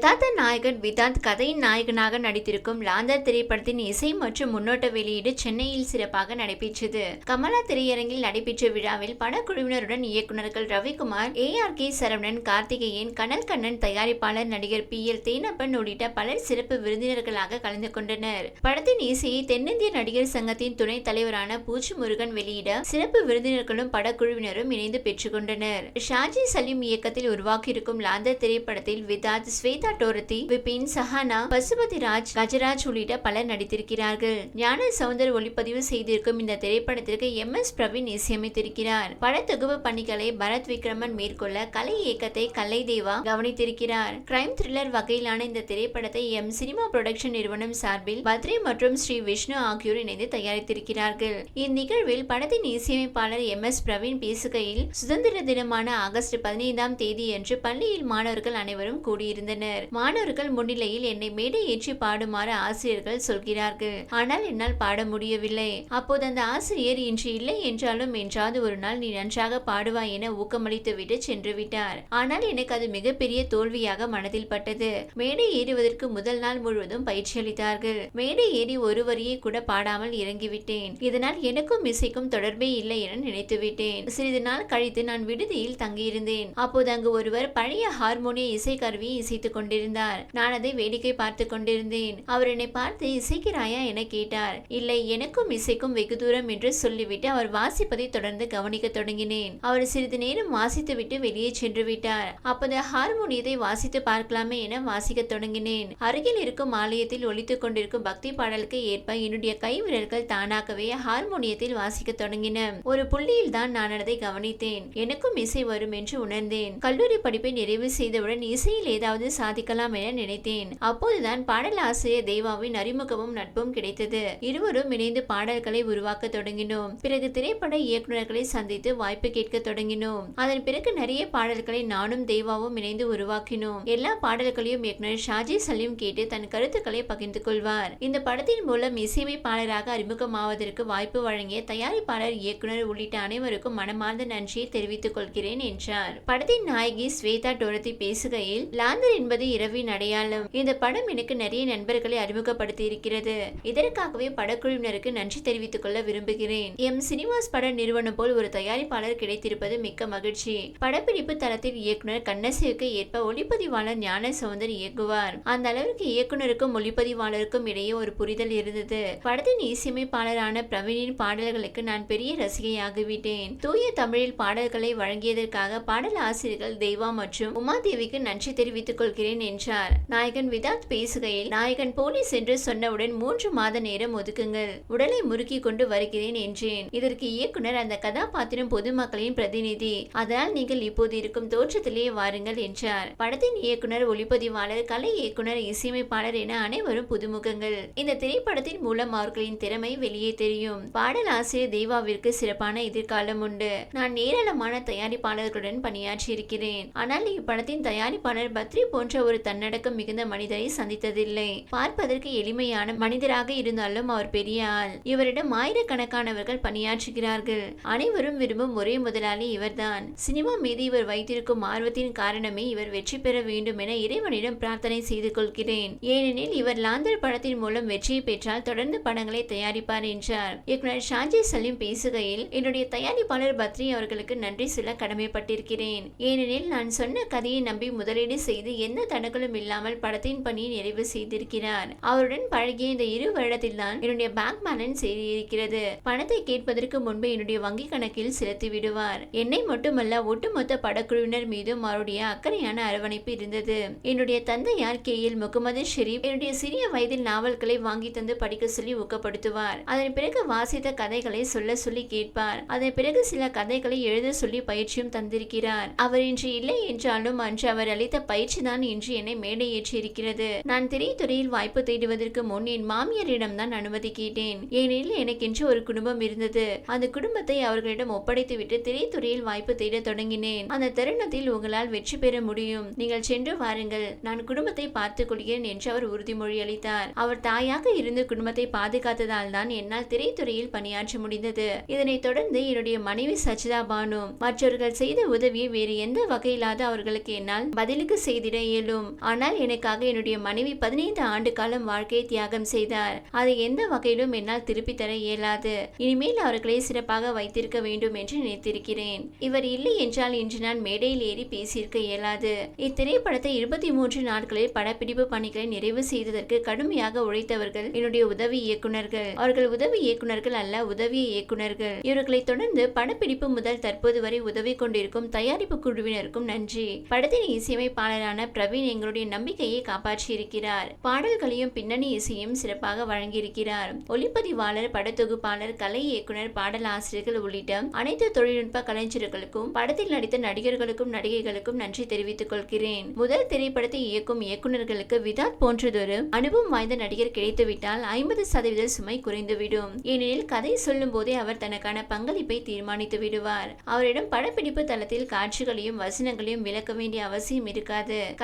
Tatăl நாயகன் விதாந்த் கதையின் நாயகனாக நடித்திருக்கும் லாந்தர் திரைப்படத்தின் இசை மற்றும் முன்னோட்ட வெளியீடு சென்னையில் சிறப்பாக நடைபெற்றது. கமலா திரையரங்கில் நடைபெற்ற விழாவில் படக்குழுவினருடன் இயக்குநர்கள் Ravikumar A. R. K. Saravanan Karthikeyan Kanal Kannan தயாரிப்பாளர் நடிகர் பி. எல். தேனப்பன் உள்ளிட்ட பலர் சிறப்பு விருந்தினர்களாக கலந்து கொண்டனர். படத்தின் இசையை தென்னிந்திய நடிகர் சங்கத்தின் துணைத் தலைவரான பூச்சி முருகன் வெளியிட சிறப்பு விருந்தினர்களும் படக்குழுவினரும் இணைந்து பெற்றுக்கொண்டனர் ஷாஜி சலீம் இயக்கத்தில் உருவாக்கியிருக்கும் லாந்தர் திரைப்படத்தில் விதாத் ஸ்வேதா டோரத்தி விபின் சஹானா பசுபதி ராஜ் கஜராஜ் உள்ளிட்ட பலர் நடித்திருக்கிறார்கள். ஞான சவுந்தர் ஒளிப்பதிவு செய்திருக்கும் இந்த திரைப்படத்திற்கு எம். எஸ். பிரவீன் இசையமைத்திருக்கிறார். படத்தொகுப்பு பணிகளை பரத் விக்ரமன் மேற்கொள்ள கலை இயக்கத்தை கலை தேவா கவனித்திருக்கிறார். கிரைம் த்ரில்லர் வகையிலான இந்த திரைப்படத்தை எம். சினிமா புரொடக்ஷன் நிறுவனம் சார்பில் பத்ரி மற்றும் ஸ்ரீ விஷ்ணு ஆகியோர் இணைந்து தயாரித்திருக்கிறார்கள். இந்நிகழ்வில் படத்தின் இசையமைப்பாளர் எம். எஸ். பிரவீன் பேசுகையில் சுதந்திர தினமான ஆகஸ்ட் பதினைந்தாம் தேதியன்று பள்ளியில் மாணவர்கள் அனைவரும் கூடியிருந்தனர். மாணவர்கள் முன்னிலையில் என்னை மேடை ஏற்றி பாடுமாறு ஆசிரியர்கள் சொல்கிறார்கள். ஆனால் என்னால் பாட முடியவில்லை. அப்போது அந்த ஆசிரியர் இன்று இல்லை என்றாலும் என்றாவது ஒரு நாள் நீ நன்றாக பாடுவாய் என ஊக்கமளித்துவிட்டு சென்று விட்டார். ஆனால் எனக்கு அது மிகப்பெரிய தோல்வியாக மனதில் பட்டது. மேடை ஏறுவதற்கு முதல் நாள் முழுவதும் பயிற்சி அளித்தார்கள். மேடை ஏறி ஒரு வரியை கூட பாடாமல் இறங்கிவிட்டேன். இதனால் எனக்கும் இசைக்கும் தொடர்பே இல்லை என நினைத்துவிட்டேன். சிறிது நாள் கழித்து நான் விடுதியில் தங்கியிருந்தேன். அப்போது அங்கு ஒருவர் பழைய ஹார்மோனிய இசைக்கருவியை இசைத்துக் கொண்டிருந்தார். நான் அதை வேடிக்கை பார்த்து கொண்டிருந்தேன். அவர் என்னை பார்த்து இசைக்கிறாயா? என கேட்டார். இல்லை எனக்கும் இசைக்கும் வெகு தூரம் என்று சொல்லிவிட்டு அவர் வாசிப்பதை தொடர்ந்து கவனிக்க தொடங்கினேன். அவர் சிறிது நேரம் வாசித்துவிட்டு வெளியே சென்று விட்டார். அப்போது ஹார்மோனியத்தை வாசித்து பார்க்கலாமே என வாசிக்க தொடங்கினேன். அருகில் இருக்கும் ஆலயத்தில் ஒலித்துக் கொண்டிருக்கும் பக்தி பாடலுக்கு ஏற்ப என்னுடைய கை விரல்கள் தானாகவே ஹார்மோனியத்தில் வாசிக்க தொடங்கின. ஒரு புள்ளியில் தான் நான் அதை கவனித்தேன். எனக்கும் இசை வரும் என்று உணர்ந்தேன். கல்லூரி படிப்பை நிறைவு செய்தவுடன் இசையில் ஏதாவது சாதிக்கலாம் என நினைத்தேன். அப்போதுதான் பாடல் ஆசிரியர் தேவாவின் அறிமுகமும் நட்பும் கிடைத்தது. இருவரும் இணைந்து பாடல்களை உருவாக்க தொடங்கினோம். பிறகு திரைப்பட இயக்குநர்களை சந்தித்து வாய்ப்பு கேட்க தொடங்கினோம். அதன் பிறகு நிறைய பாடல்களை நானும் தேவாவும் இணைந்து உருவாக்கினோம். எல்லா பாடல்களையும் இயக்குனர் ஷாஜி சலீம் கேட்டு தன் கருத்துக்களை பகிர்ந்து கொள்வார். இந்த படத்தின் மூலம் இசையமைப்பாளராக அறிமுகமாவதற்கு வாய்ப்பு வழங்கிய தயாரிப்பாளர் இயக்குனர் உள்ளிட்ட அனைவருக்கும் மனமார்ந்த நன்றியை தெரிவித்துக் கொள்கிறேன் என்றார். படத்தின் நாயகி ஸ்வேதா டோரத்தி பேசுகையில் லாந்தர் என்பது இரவின் அடையாளம் இந்த படம் எனக்கு நிறைய நண்பர்களை அறிமுகப்படுத்தி இருக்கிறது இதற்காகவே படக்குழுவினருக்கு நன்றி தெரிவித்துக் கொள்ள விரும்புகிறேன். எம் சினிமாஸ் பட நிறுவனம் போல் ஒரு தயாரிப்பாளர் கிடைத்திருப்பது மிக்க மகிழ்ச்சி. படப்பிடிப்பு தளத்தில் இயக்குனர் கண்ணசிவுக்கு ஏற்ப ஒளிப்பதிவாளர் ஞான சவுந்தர் இயக்குவார் அந்த அளவிற்கு இயக்குனருக்கும் ஒளிப்பதிவாளருக்கும் இடையே ஒரு புரிதல் இருந்தது. படத்தின் இசையமைப்பாளரான பிரவீனின் பாடல்களுக்கு நான் பெரிய ரசிகையாகிவிட்டேன். தூய தமிழில் பாடல்களை வழங்கியதற்காக பாடல் ஆசிரியர்கள் தெய்வா மற்றும் உமாதேவிக்கு நன்றி தெரிவித்துக் கொள்கிறேன் என்றார். நாயகன் விதாத் பேசுகையில் நாயகன் போலீஸ் என்று சொன்னவுடன் மூன்று மாத நேரம் ஒதுக்குங்கள். உடலை முறுக்கி கொண்டு வருகிறேன் என்றேன். இதற்கு இயக்குனர் அந்த கதாபாத்திரம் பொதுமக்களின் பிரதிநிதி. அதனால் நீங்கள் இப்போது இருக்கும் தோற்றத்திலேயே வாருங்கள் என்றார். படத்தின் இயக்குனர் ஒளிப்பதிவாளர் கலை இயக்குனர் இசையமைப்பாளர் என அனைவரும் புதுமுகங்கள். இந்த திரைப்படத்தின் மூலம் அவர்களின் திறமை வெளியே தெரியும். பாடல் ஆசிரியர் தேவாவிற்கு சிறப்பான எதிர்காலம் உண்டு. நான் ஏராளமான தயாரிப்பாளர்களுடன் பணியாற்றி இருக்கிறேன் ஆனால் இப்படத்தின் தயாரிப்பாளர் பத்ரி போன்ற ஒரு தன்னடக்கம் மிகுந்த மனிதரை சந்தித்ததில்லை. பார்ப்பதற்கு எளிமையான மனிதராக இருந்தாலும் அவர் பெரிய ஆள். இவரிடம் ஆயிரக்கணக்கானவர்கள் பணியாற்றுகிறார்கள். அனைவரும் விரும்பும் ஒரே முதலாளி இவர்தான். சினிமா மீது இவர் வைத்திருக்கும் ஆர்வத்தின் காரணமே இவர் வெற்றி பெற வேண்டும் என இறைவனிடம் பிரார்த்தனை செய்து கொள்கிறேன். ஏனெனில் இவர் லாந்தர் படத்தின் மூலம் வெற்றியை பெற்றால் தொடர்ந்து படங்களை தயாரிப்பார் என்றார். இயக்குனர் ஷாஜி சலீம் பேசுகையில் என்னுடைய தயாரிப்பாளர் பத்ரி அவர்களுக்கு நன்றி சொல்ல கடமைப்பட்டிருக்கிறேன். ஏனெனில் நான் சொன்ன கதையை நம்பி முதலீடு செய்து எந்த தடங்களும் இல்லாமல் படத்தின் பணியை நிறைவு செய்திருக்கிறார். அவருடன் பழகிய இந்த இரு வருடத்தில் தான் என்னுடைய பேங்க் பேலன்ஸ் இருக்கிறது பணத்தை கேட்பதற்கு முன்பு என்னுடைய வங்கி கணக்கில் செலுத்தி விடுவார். என்னை மட்டுமல்ல ஒட்டுமொத்த படக்குழுவினர் மீதும் அவருடைய அக்கறையான அரவணைப்பு இருந்தது. என்னுடைய தந்தையார் கே. எல். முகமது ஷெரீப் என்னுடைய சிறிய வயதில் நாவல்களை வாங்கி தந்து படிக்க சொல்லி ஊக்கப்படுத்துவார். அதன் பிறகு வாசித்த கதைகளை சொல்ல சொல்லி கேட்பார். அதன் பிறகு சில கதைகளை எழுத சொல்லி பயிற்சியும் தந்திருக்கிறார். அவர் இன்று இல்லை என்றாலும் அன்று அவர் அளித்த பயிற்சி தான் இன்று என்னை மேடை இருக்கிறது நான் திரைத்துறையில் வாய்ப்பு தேடுவதற்கு முன் என் மாமியாரிடம் தான் அனுமதி கேட்டேன். ஏனெனில் எனக்கென்று ஒரு குடும்பம் இருந்தது. அந்த குடும்பத்தை அவர்களிடம் ஒப்படைத்துவிட்டு திரைத்துறையில் வாய்ப்பு தேட தொடங்கினேன். அந்த தருணத்தில் உங்களால் வெற்றி பெற முடியும். நீங்கள் சென்று வாருங்கள். நான் குடும்பத்தை பார்த்துக் கொள்கிறேன் என்று அவர் உறுதிமொழி அளித்தார். அவர் தாயாக இருந்து குடும்பத்தை பாதுகாத்ததால் தான் என்னால் திரைத்துறையில் பணியாற்ற முடிந்தது. இதனைத் தொடர்ந்து என்னுடைய மனைவி சச்சிதா பானு மற்றவர்கள் செய்த உதவியை வேறு எந்த வகையிலாவது அவர்களுக்கு என்னால் பதிலுக்கு செய்திட இயலும். ஆனால் எனக்காக என்னுடைய மனைவி பதினைந்து ஆண்டு காலம் வாழ்க்கையை தியாகம் செய்தார். அதை எந்த வகையிலும் என்னால் திருப்பி தர இயலாது. இனிமேல் அவர்களை சிறப்பாக வைத்திருக்க வேண்டும் என்று நினைத்திருக்கிறேன். இவர் இல்லை என்றால் இன்று நான் மேடையில் ஏறி பேசியிருக்க இயலாது. இத்திரைப்படத்தை இருபத்தி மூன்று நாட்களில் படப்பிடிப்பு பணிகளை நிறைவு செய்ததற்கு கடுமையாக உழைத்தவர்கள் என்னுடைய உதவி இயக்குனர்கள் அவர்கள் உதவி இயக்குனர்கள் அல்ல உதவி இயக்குனர்கள் இவர்களை தொடர்ந்து படப்பிடிப்பு முதல் தற்போது வரை உதவி கொண்டிருக்கும் தயாரிப்பு குழுவினருக்கும் நன்றி. படத்தின் இசையமைப்பாளரான பிரவீன் எங்களுடைய நம்பிக்கையை காப்பாற்றியிருக்கிறார். பாடல்களையும் பின்னணி இசையும் சிறப்பாக வழங்கியிருக்கிறார். ஒளிப்பதிவாளர் படத்தொகுப்பாளர் கலை இயக்குனர் பாடல் ஆசிரியர்கள் உள்ளிட்ட அனைத்து தொழில்நுட்ப கலைஞர்களுக்கும் படத்தில் நடித்த நடிகர்களுக்கும் நடிகைகளுக்கும் நன்றி தெரிவித்துக் கொள்கிறேன். முதல் திரைப்படத்தை இயக்கும் இயக்குனர்களுக்கு விதாத் போன்றதொரு அனுபவம் வாய்ந்த நடிகர் கிடைத்துவிட்டால் ஐம்பது சதவீத சுமை குறைந்துவிடும். ஏனெனில் கதை சொல்லும் போதே அவர் தனக்கான பங்களிப்பை தீர்மானித்து விடுவார். அவரிடம் படப்பிடிப்பு தளத்தில் காட்சிகளையும் வசனங்களையும் விளக்க வேண்டிய அவசியம் இருக்காது.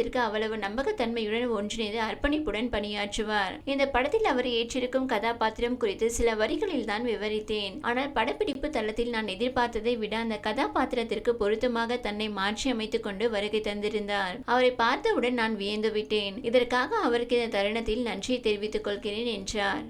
கதாபாத்திரத்திற்கு அவ்வளவு நம்பகத்தன்மையுடன் ஒன்றிணைந்து அர்ப்பணிப்புடன் பணியாற்றுவார். இந்த படத்தில் அவர் ஏற்றிருக்கும் கதாபாத்திரம் குறித்து சில வரிகளில் தான் விவரித்தேன். ஆனால் படப்பிடிப்பு தளத்தில் நான் எதிர்பார்த்ததை விட அந்த கதாபாத்திரத்திற்கு பொருத்தமாக தன்னை மாற்றி அமைத்துக் கொண்டு வருகை தந்திருந்தார். அவரை பார்த்தவுடன் நான் வியந்து விட்டேன் இதற்காக அவருக்கு இந்த தருணத்தில் நன்றியை தெரிவித்துக் கொள்கிறேன் என்றார்.